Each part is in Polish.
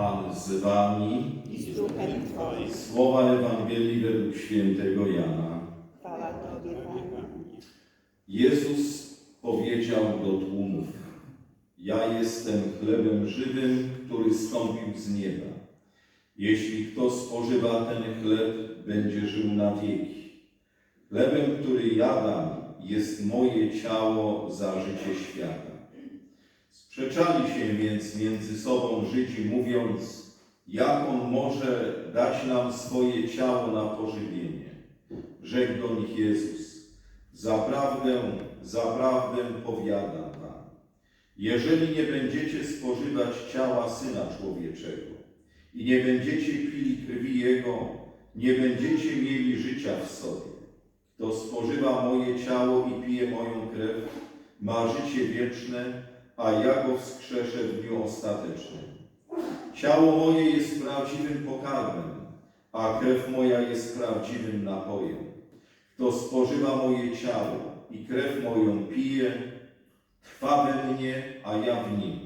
Pan z wami. i z duchem Twoim. Słowa Ewangelii według świętego Jana. Chwała Tobie, Panie. Jezus powiedział do tłumów: Ja jestem chlebem żywym, który stąpił z nieba. Jeśli kto spożywa ten chleb, będzie żył na wieki. Chlebem, który jadam, jest moje ciało za życie świata. Sprzeczali się więc między sobą Żydzi, mówiąc, jak on może dać nam swoje ciało na pożywienie. Rzekł do nich Jezus, zaprawdę, zaprawdę powiadam wam, jeżeli nie będziecie spożywać ciała Syna Człowieczego i nie będziecie pili krwi Jego, nie będziecie mieli życia w sobie. Kto spożywa moje ciało i pije moją krew, ma życie wieczne, a ja go wskrzeszę w dniu ostatecznym. Ciało moje jest prawdziwym pokarmem, a krew moja jest prawdziwym napojem. Kto spożywa moje ciało i krew moją pije, trwa we mnie, a ja w nim.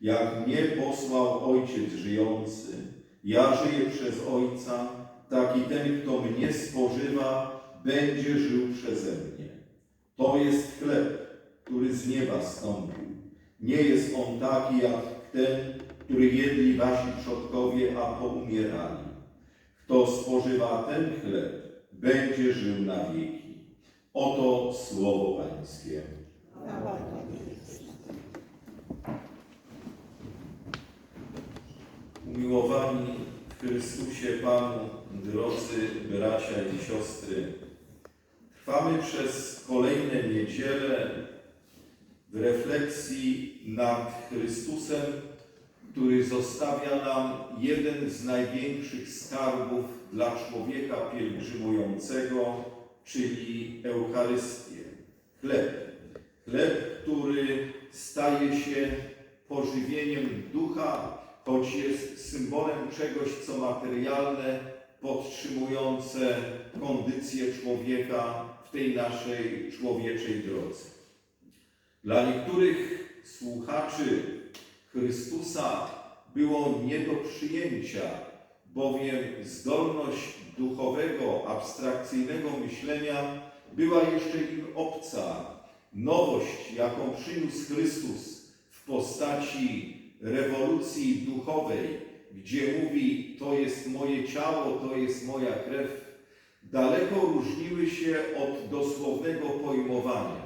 Jak mnie posłał Ojciec żyjący, ja żyję przez Ojca, tak i ten, kto mnie spożywa, będzie żył przeze mnie. To jest chleb, który z nieba stąpił. Nie jest on taki jak ten, który jedli wasi przodkowie, a poumierali. Kto spożywa ten chleb, będzie żył na wieki. Oto słowo Pańskie. Umiłowani w Chrystusie Panu, drodzy bracia i siostry, trwamy przez kolejne niedziele w refleksji nad Chrystusem, który zostawia nam jeden z największych skarbów dla człowieka pielgrzymującego, czyli Eucharystię. Chleb. Chleb, który staje się pożywieniem ducha, choć jest symbolem czegoś, co materialne, podtrzymujące kondycję człowieka w tej naszej człowieczej drodze. Dla niektórych słuchaczy Chrystusa było nie do przyjęcia, bowiem zdolność duchowego, abstrakcyjnego myślenia była jeszcze im obca. Nowość, jaką przyniósł Chrystus w postaci rewolucji duchowej, gdzie mówi: To jest moje ciało, to jest moja krew, daleko różniły się od dosłownego pojmowania.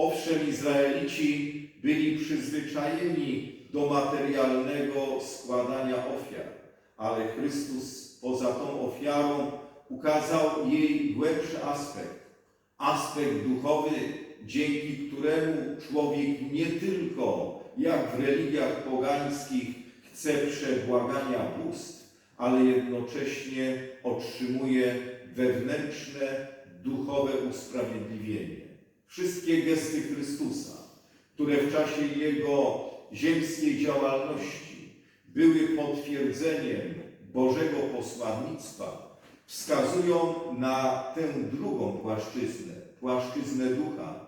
Owszem, Izraelici byli przyzwyczajeni do materialnego składania ofiar, ale Chrystus poza tą ofiarą ukazał jej głębszy aspekt, aspekt duchowy, dzięki któremu człowiek nie tylko, jak w religiach pogańskich, chce przebłagania bóstw, ale jednocześnie otrzymuje wewnętrzne, duchowe usprawiedliwienie. Wszystkie gesty Chrystusa, które w czasie Jego ziemskiej działalności były potwierdzeniem Bożego posłannictwa, wskazują na tę drugą płaszczyznę, płaszczyznę ducha,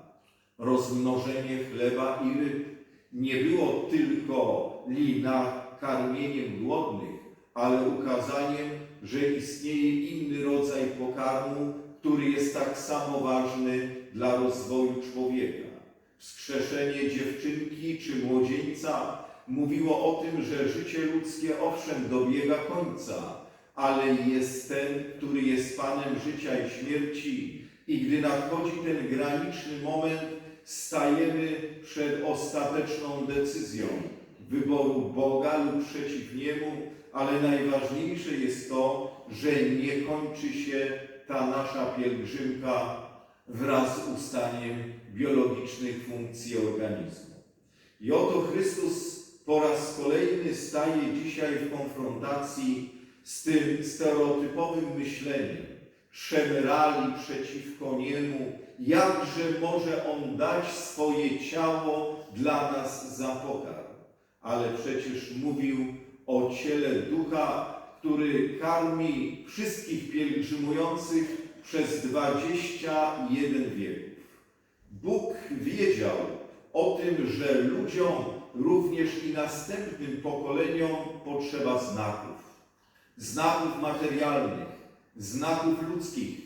rozmnożenie chleba i ryb. Nie było tylko li nakarmieniem głodnych, ale ukazaniem, że istnieje inny rodzaj pokarmu, który jest tak samo ważny dla rozwoju człowieka. Wskrzeszenie dziewczynki czy młodzieńca mówiło o tym, że życie ludzkie owszem dobiega końca, ale jest ten, który jest Panem życia i śmierci. I gdy nadchodzi ten graniczny moment, stajemy przed ostateczną decyzją wyboru Boga lub przeciw Niemu, ale najważniejsze jest to, że nie kończy się ta nasza pielgrzymka wraz z ustaniem biologicznych funkcji organizmu. I oto Chrystus po raz kolejny staje dzisiaj w konfrontacji z tym stereotypowym myśleniem. Szemrali przeciwko Niemu, jakże może On dać swoje ciało dla nas za pokarm. Ale przecież mówił o ciele Ducha, który karmi wszystkich pielgrzymujących przez 21 wieków. Bóg wiedział o tym, że ludziom również i następnym pokoleniom potrzeba znaków. Znaków materialnych, znaków ludzkich.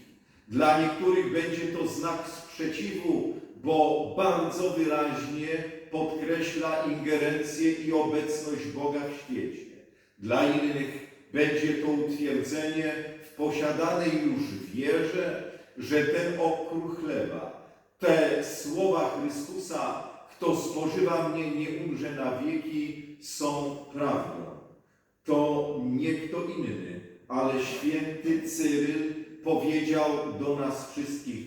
Dla niektórych będzie to znak sprzeciwu, bo bardzo wyraźnie podkreśla ingerencję i obecność Boga w świecie. Dla innych będzie to utwierdzenie posiadanej już wierze, że ten okruch chleba, te słowa Chrystusa, kto spożywa mnie, nie umrze na wieki, są prawdą. To nie kto inny, ale święty Cyryl powiedział do nas wszystkich: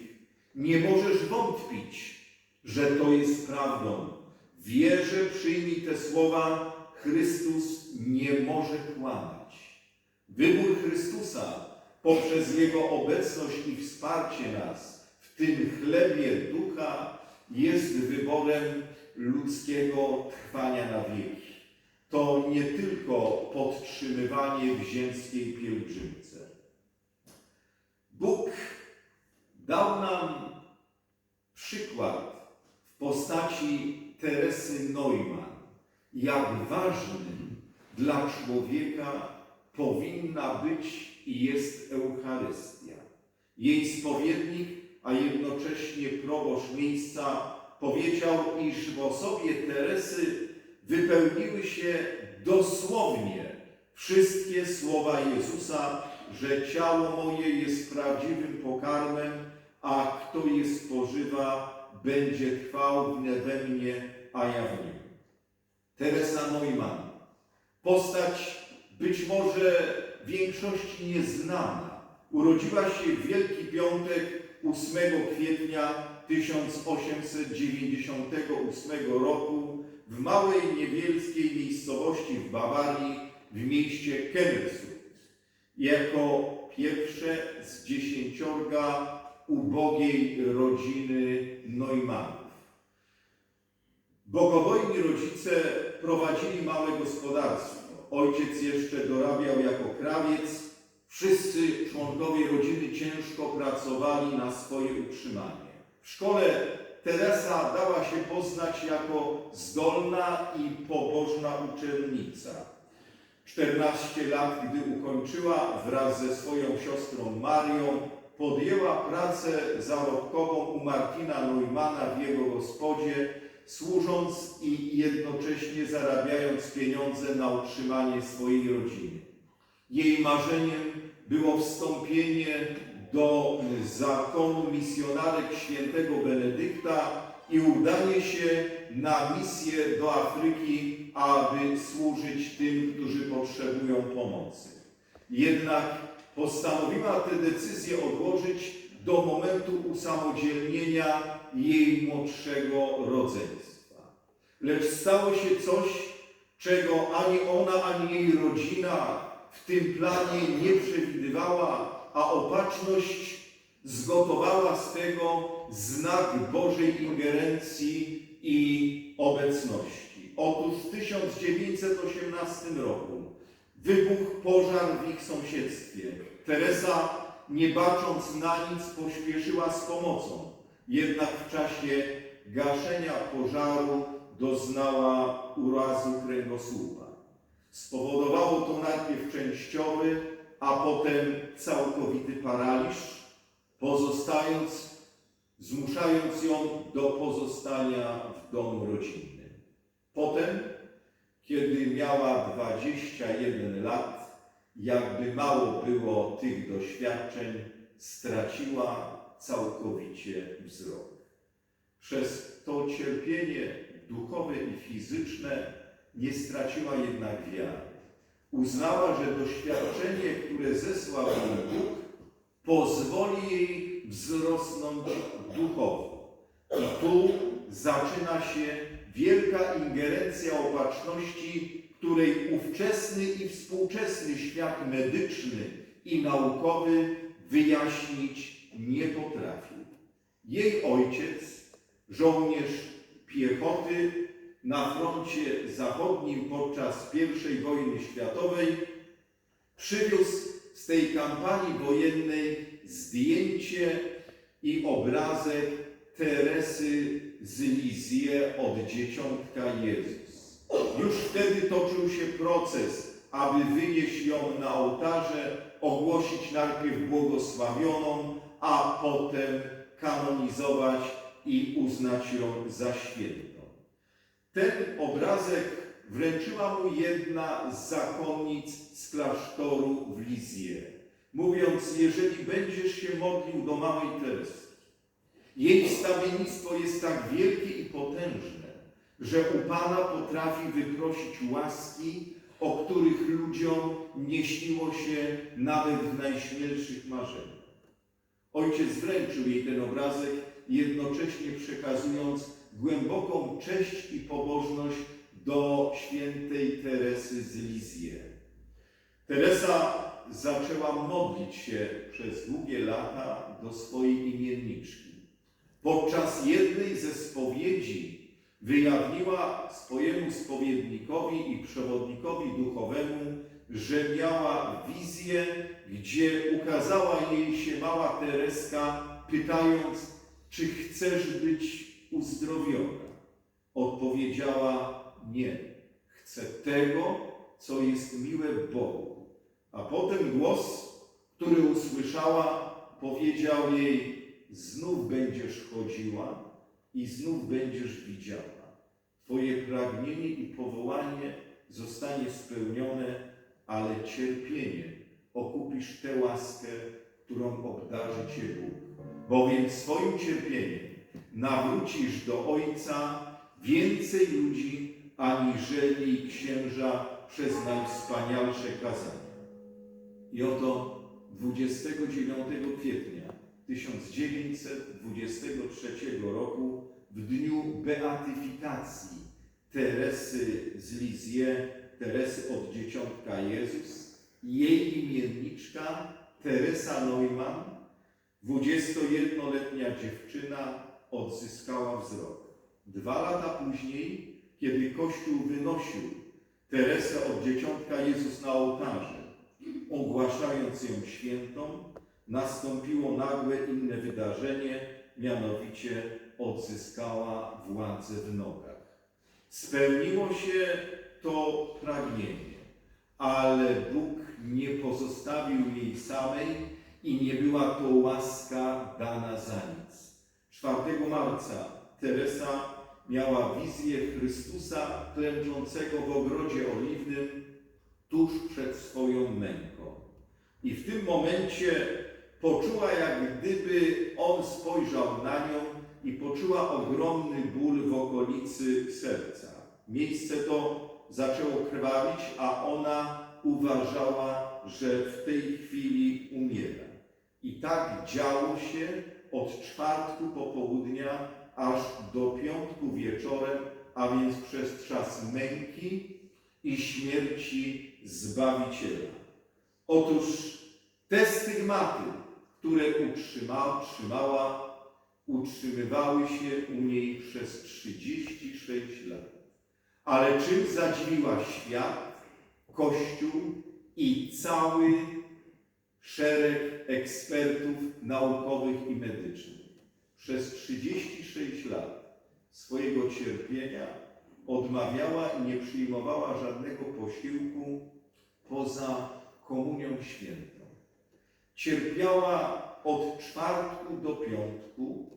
Nie możesz wątpić, że to jest prawdą. Wierzę, przyjmij te słowa, Chrystus nie może kłamać. Wybór Chrystusa poprzez Jego obecność i wsparcie nas w tym chlebie ducha jest wyborem ludzkiego trwania na wieki. To nie tylko podtrzymywanie w ziemskiej pielgrzymce. Bóg dał nam przykład w postaci Teresy Neumann, jak ważnym dla człowieka powinna być i jest Eucharystia. Jej spowiednik, a jednocześnie proboszcz miejsca powiedział, iż w osobie Teresy wypełniły się dosłownie wszystkie słowa Jezusa, że ciało moje jest prawdziwym pokarmem, a kto je spożywa, będzie trwał we mnie, a ja w nim. Teresa Neumann, postać być może większości nieznana, urodziła się w Wielki Piątek 8 kwietnia 1898 roku w małej niewielskiej miejscowości w Bawarii w mieście Kemmersund jako pierwsze z dziesięciorga ubogiej rodziny Neumannów. Bogobojni rodzice prowadzili małe gospodarstwo. Ojciec jeszcze dorabiał jako krawiec. Wszyscy członkowie rodziny ciężko pracowali na swoje utrzymanie. W szkole Teresa dała się poznać jako zdolna i pobożna uczennica. 14 lat, gdy ukończyła, wraz ze swoją siostrą Marią, podjęła pracę zarobkową u Martina Neumana w jego gospodzie, służąc i jednocześnie zarabiając pieniądze na utrzymanie swojej rodziny. Jej marzeniem było wstąpienie do zakonu misjonarek świętego Benedykta i udanie się na misję do Afryki, aby służyć tym, którzy potrzebują pomocy. Jednak postanowiła tę decyzję odłożyć do momentu usamodzielnienia jej młodszego rodzeństwa. Lecz stało się coś, czego ani ona, ani jej rodzina w tym planie nie przewidywała, a opatrzność zgotowała z tego znak Bożej ingerencji i obecności. Otóż w 1918 roku wybuchł pożar w ich sąsiedztwie. Teresa, nie bacząc na nic, pośpieszyła z pomocą. Jednak w czasie gaszenia pożaru doznała urazu kręgosłupa. Spowodowało to najpierw częściowy, a potem całkowity paraliż, pozostając, zmuszając ją do pozostania w domu rodzinnym. Potem, kiedy miała 21 lat, jakby mało było tych doświadczeń, straciła całkowicie wzrok. Przez to cierpienie duchowe i fizyczne nie straciła jednak wiary. Uznała, że doświadczenie, które zesłał jej Bóg, pozwoli jej wzrosnąć duchowo. I tu zaczyna się wielka ingerencja opatrzności, której ówczesny i współczesny świat medyczny i naukowy wyjaśnić nie potrafił. Jej ojciec, żołnierz piechoty na froncie zachodnim podczas I wojny światowej, przywiózł z tej kampanii wojennej zdjęcie i obrazek Teresy z Lizie od Dzieciątka Jezus. Już wtedy toczył się proces, aby wynieść ją na ołtarze, ogłosić najpierw błogosławioną, a potem kanonizować i uznać ją za świętą. Ten obrazek wręczyła mu jedna z zakonnic z klasztoru w Lizie, mówiąc, jeżeli będziesz się modlił do małej Teresy, jej wstawiennictwo jest tak wielkie i potężne, że u Pana potrafi wyprosić łaski, o których ludziom nie śniło się nawet w najśmielszych marzeniach. Ojciec wręczył jej ten obrazek, jednocześnie przekazując głęboką cześć i pobożność do świętej Teresy z Lizie. Teresa zaczęła modlić się przez długie lata do swojej imienniczki. Podczas jednej ze spowiedzi wyjawniła swojemu spowiednikowi i przewodnikowi duchowemu, że miała wizję, gdzie ukazała jej się mała Tereska, pytając, czy chcesz być uzdrowiona. Odpowiedziała nie. Chcę tego, co jest miłe Bogu. A potem głos, który usłyszała, powiedział jej: Znów będziesz chodziła i znów będziesz widziała. Twoje pragnienie i powołanie zostanie spełnione, ale cierpienie okupisz tę łaskę, którą obdarzy Cię Bóg. Bowiem swoim cierpieniem nawrócisz do Ojca więcej ludzi, aniżeli księża przez najwspanialsze kazania. I oto 29 kwietnia 1923 roku, w dniu beatyfikacji Teresy z Lizie, Teresy od Dzieciątka Jezus, jej imienniczka Teresa Neumann, 21-letnia dziewczyna, odzyskała wzrok. Dwa lata później, kiedy Kościół wynosił Teresę od Dzieciątka Jezus na ołtarze, ogłaszając ją świętą, nastąpiło nagłe inne wydarzenie, mianowicie odzyskała władzę w nogach. Spełniło się to pragnienie, ale Bóg nie pozostawił jej samej i nie była to łaska dana za nic. 4 marca Teresa miała wizję Chrystusa klęczącego w ogrodzie oliwnym tuż przed swoją męką. I w tym momencie poczuła, jak gdyby on spojrzał na nią i poczuła ogromny ból w okolicy serca. Miejsce to zaczęło krwawić, a ona uważała, że w tej chwili umiera. I tak działo się od czwartku popołudnia aż do piątku wieczorem, a więc przez czas męki i śmierci Zbawiciela. Otóż te stygmaty, które utrzyma, trzymała, utrzymywały się u niej przez 36 lat. Ale czym zadziwiła świat, Kościół i cały szereg ekspertów naukowych i medycznych. Przez 36 lat swojego cierpienia odmawiała i nie przyjmowała żadnego posiłku poza komunią świętą. Cierpiała od czwartku do piątku,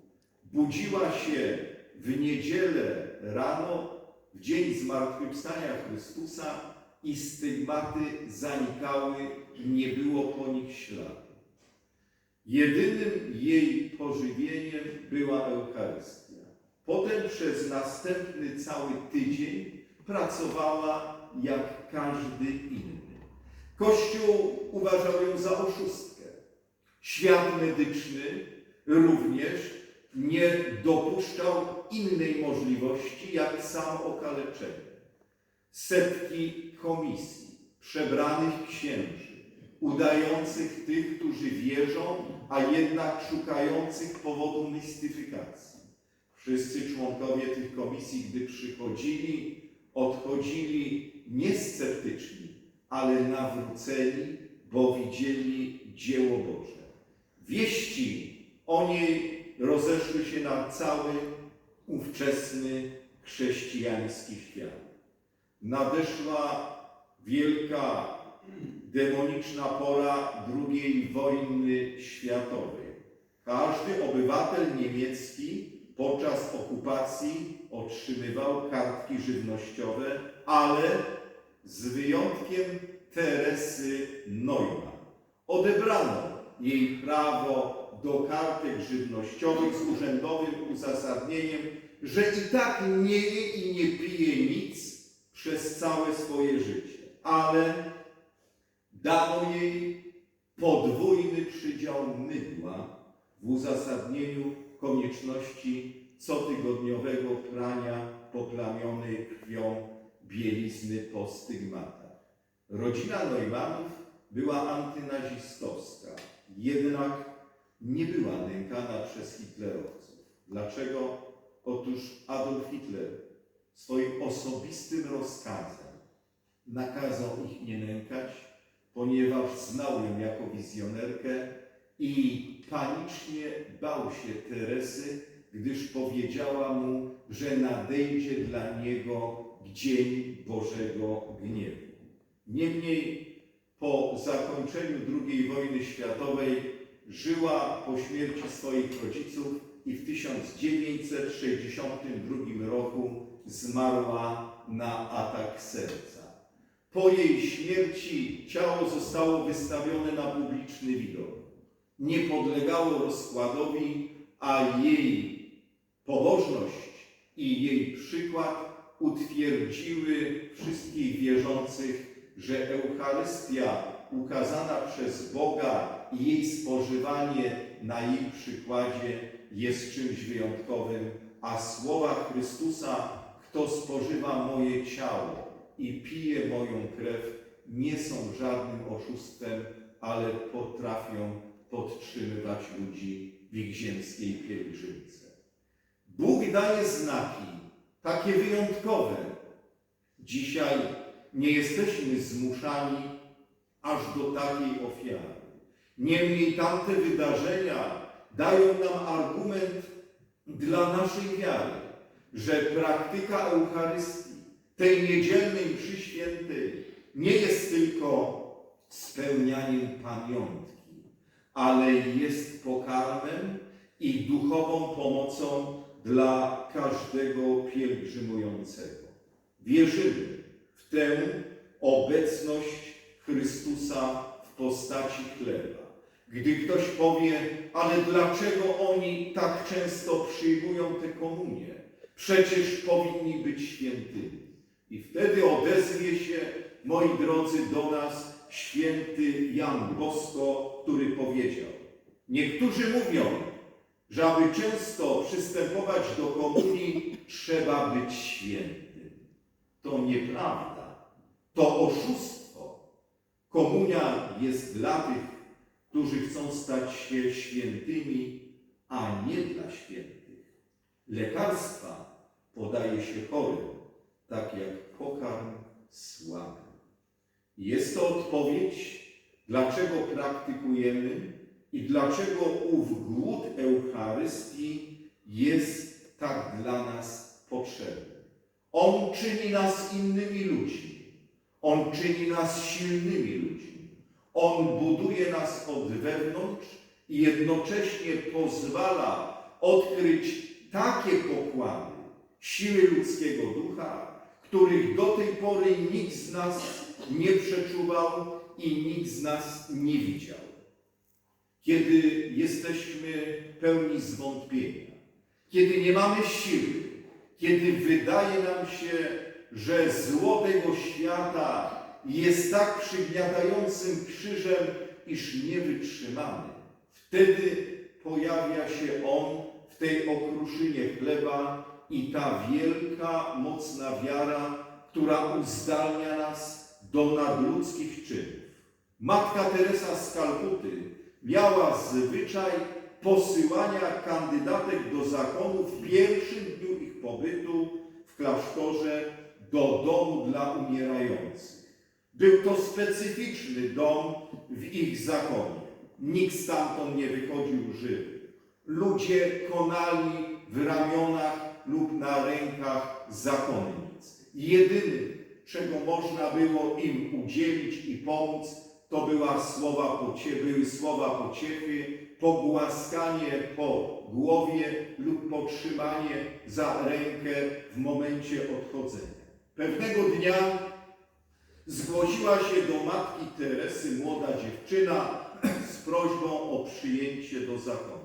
budziła się w niedzielę rano, w dzień zmartwychwstania Chrystusa i stygmaty zanikały, nie było po nich śladu. Jedynym jej pożywieniem była Eucharystia. Potem przez następny cały tydzień pracowała jak każdy inny. Kościół uważał ją za oszustkę. Świat medyczny również nie dopuszczał innej możliwości jak samo okaleczenie. Setki komisji, przebranych księży, udających tych, którzy wierzą, a jednak szukających powodu mistyfikacji. Wszyscy członkowie tych komisji, gdy przychodzili, odchodzili nie sceptyczni, ale nawróceni, bo widzieli dzieło Boże. Wieści o niej rozeszły się na cały ówczesny chrześcijański świat. Nadeszła wielka demoniczna pora II wojny światowej. Każdy obywatel niemiecki podczas okupacji otrzymywał kartki żywnościowe, ale z wyjątkiem Teresy Neumann. Odebrano jej prawo do kartek żywnościowych z urzędowym uzasadnieniem, że i tak nie je i nie pije nic przez całe swoje życie, ale dano jej podwójny przydział mydła w uzasadnieniu konieczności cotygodniowego prania poplamionej krwią bielizny po stygmatach. Rodzina Neumannów była antynazistowska, jednak nie była nękana przez hitlerowców. Dlaczego? Otóż Adolf Hitler swoim osobistym rozkazem nakazał ich nie nękać, ponieważ znał ją jako wizjonerkę i panicznie bał się Teresy, gdyż powiedziała mu, że nadejdzie dla niego dzień Bożego gniewu. Niemniej po zakończeniu II wojny światowej żyła po śmierci swoich rodziców i w 1962 roku zmarła na atak serca. Po jej śmierci ciało zostało wystawione na publiczny widok. Nie podlegało rozkładowi, a jej pobożność i jej przykład utwierdziły wszystkich wierzących, że Eucharystia ukazana przez Boga i jej spożywanie na jej przykładzie jest czymś wyjątkowym, a słowa Chrystusa, kto spożywa moje ciało i pije moją krew, nie są żadnym oszustwem, ale potrafią podtrzymywać ludzi w ich ziemskiej pielgrzymce. Bóg daje znaki, takie wyjątkowe. Dzisiaj nie jesteśmy zmuszani aż do takiej ofiary. Niemniej tamte wydarzenia dają nam argument dla naszej wiary, że praktyka Eucharystii, tej niedzielnej mszy świętej, nie jest tylko spełnianiem pamiątki, ale jest pokarmem i duchową pomocą dla każdego pielgrzymującego. Wierzymy w tę obecność Chrystusa w postaci chleba. Gdy ktoś powie, ale dlaczego oni tak często przyjmują tę komunię? Przecież powinni być świętymi. I wtedy odezwie się, moi drodzy, do nas święty Jan Bosko, który powiedział, niektórzy mówią, że aby często przystępować do komunii, trzeba być świętym. To nieprawda. To oszustwo. Komunia jest dla tych, którzy chcą stać się świętymi, a nie dla świętych. Lekarstwa podaje się chorym, tak jak pokarm słabym. Jest to odpowiedź, dlaczego praktykujemy i dlaczego ów głód Eucharystii jest tak dla nas potrzebny. On czyni nas innymi ludźmi. On czyni nas silnymi ludźmi. On buduje nas od wewnątrz i jednocześnie pozwala odkryć takie pokłady siły ludzkiego ducha, których do tej pory nikt z nas nie przeczuwał i nikt z nas nie widział. Kiedy jesteśmy pełni zwątpienia, kiedy nie mamy siły, kiedy wydaje nam się, że zło tego świata jest tak przygniatającym krzyżem, iż nie wytrzymamy, wtedy pojawia się On tej okruszynie chleba i ta wielka, mocna wiara, która uzdalnia nas do nadludzkich czynów. Matka Teresa z Kalkuty miała zwyczaj posyłania kandydatek do zakonu w pierwszym dniu ich pobytu w klasztorze do domu dla umierających. Był to specyficzny dom w ich zakonie. Nikt stamtąd nie wychodził żywy. Ludzie konali w ramionach lub na rękach zakonnic. Jedyny, czego można było im udzielić i pomóc, to była słowa pocie, były słowa pociechy, pogłaskanie po głowie lub potrzymanie za rękę w momencie odchodzenia. Pewnego dnia zgłosiła się do matki Teresy młoda dziewczyna z prośbą o przyjęcie do zakonu.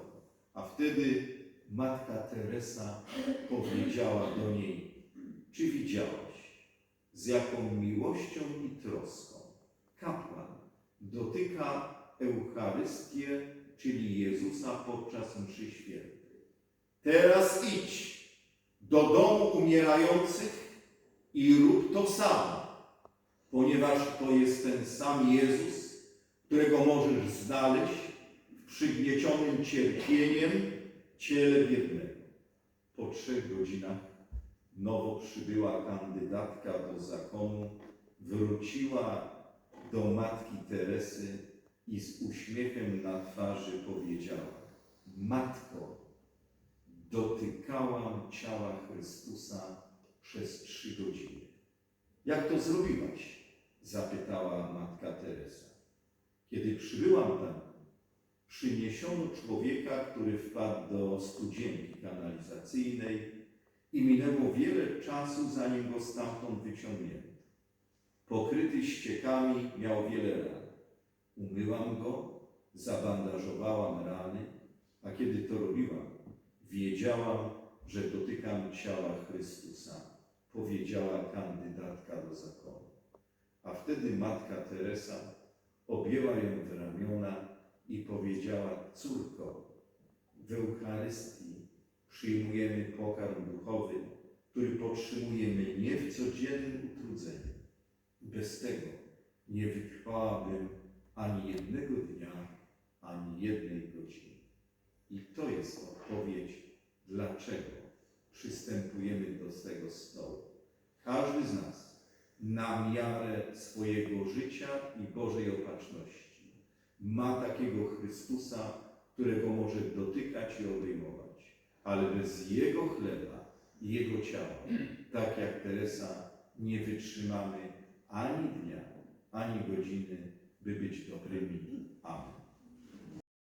A wtedy matka Teresa powiedziała do niej, czy widziałaś, z jaką miłością i troską kapłan dotyka Eucharystię, czyli Jezusa podczas mszy świętej. Teraz idź do domu umierających i rób to samo, ponieważ to jest ten sam Jezus, którego możesz znaleźć przygniecionym cierpieniem ciele biednego. Po trzech godzinach nowo przybyła kandydatka do zakonu, wróciła do matki Teresy i z uśmiechem na twarzy powiedziała: Matko, dotykałam ciała Chrystusa przez trzy godziny. Jak to zrobiłaś? zapytała matka Teresa. Kiedy przybyłam tam, przyniesiono człowieka, który wpadł do studzienki kanalizacyjnej i minęło wiele czasu, zanim go stamtąd wyciągnięto. Pokryty ściekami miał wiele ran. Umyłam go, zabandażowałam rany, a kiedy to robiłam, wiedziałam, że dotykam ciała Chrystusa, powiedziała kandydatka do zakonu. A wtedy matka Teresa objęła ją w ramiona i powiedziała: Córko, w Eucharystii przyjmujemy pokarm duchowy, który potrzebujemy nie w codziennym utrudzeniu. Bez tego nie wytrwałabym ani jednego dnia, ani jednej godziny. I to jest odpowiedź, dlaczego przystępujemy do tego stołu. Każdy z nas na miarę swojego życia i Bożej opatrzności ma takiego Chrystusa, którego może dotykać i obejmować, ale bez Jego chleba i Jego ciała, tak jak Teresa, nie wytrzymamy ani dnia, ani godziny, by być dobrymi. Amen.